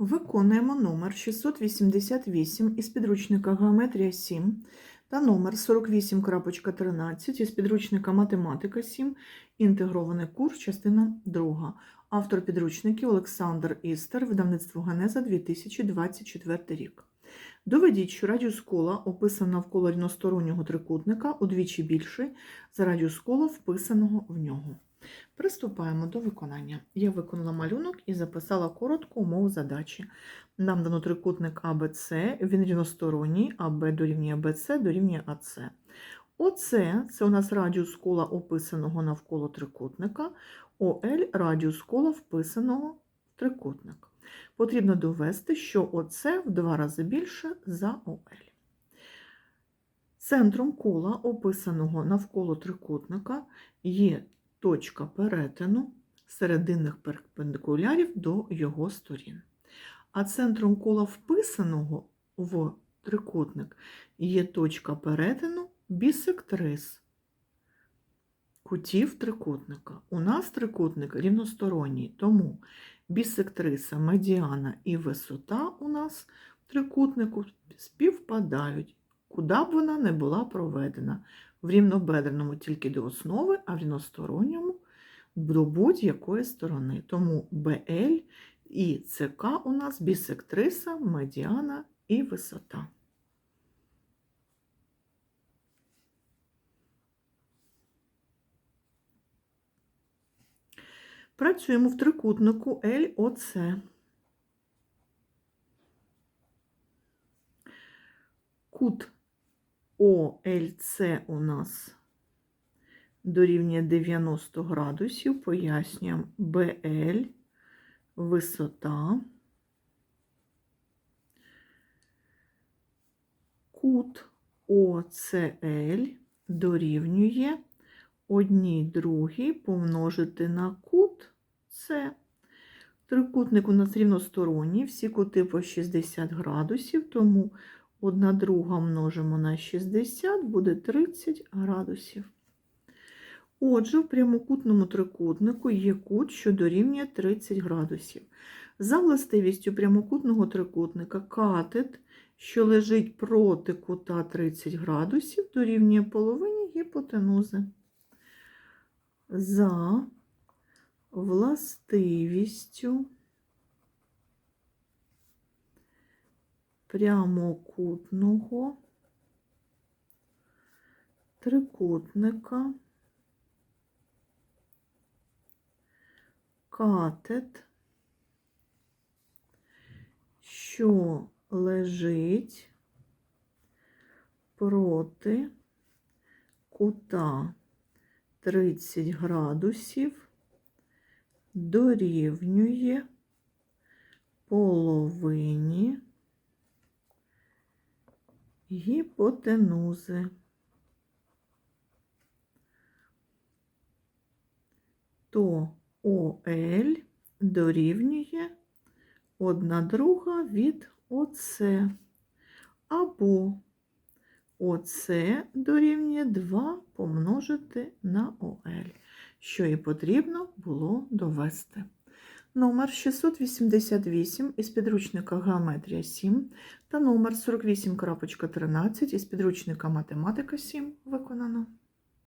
Виконуємо номер 688 із підручника Геометрія 7 та номер 48.13 із підручника Математика 7, інтегрований курс, частина 2. Автор підручників Олександр Істер, видавництво Генеза 2024 рік. Доведіть, що радіус кола описана навколо рівностороннього трикутника удвічі більший за радіус кола, вписаного в нього. Приступаємо до виконання. Я виконала малюнок і записала коротку умову задачі. Нам дано трикутник АБЦ, він рівносторонній, АБ дорівнює БЦ дорівнює АЦ. ОЦ це у нас радіус кола описаного навколо трикутника, ОЛ радіус кола вписаного в трикутник. Потрібно довести, що ОЦ в два рази більше за ОЛ. Центром кола, описаного навколо трикутника, є точка перетину серединних перпендикулярів до його сторін. А центром кола вписаного в трикутник є точка перетину бісектрис кутів трикутника. У нас трикутник рівносторонній, тому бісектриса, медіана і висота у нас в трикутнику співпадають, куди б вона не була проведена в рівнобедреному тільки до основи, а в рівносторонньому до будь-якої сторони. Тому БЛ і ЦК у нас бісектриса, медіана і висота. Працюємо в трикутнику ЛОЦ. Кут ОЛЦ у нас дорівнює 90 градусів, пояснюємо. БЛ, висота, кут ОЦЛ дорівнює одній другій помножити на кут С. Трикутник у нас рівносторонній, всі кути по 60 градусів, тому одна друга множимо на 60, буде 30 градусів. Отже, в прямокутному трикутнику є кут, що дорівнює 30 градусів. За властивістю прямокутного трикутника катет, що лежить проти кута 30 градусів, дорівнює половині гіпотенузи. За властивістю прямокутного трикутника. Катет, що лежить проти кута 30 градусів, дорівнює половині гіпотенузи. То ОЛ дорівнює 1 друга від ОЦ. Або ОЦ дорівнює 2 помножити на ОЛ, що і потрібно було довести. Номер 688 із підручника Геометрія 7 та номер 48.13 із підручника Математика 7 виконано.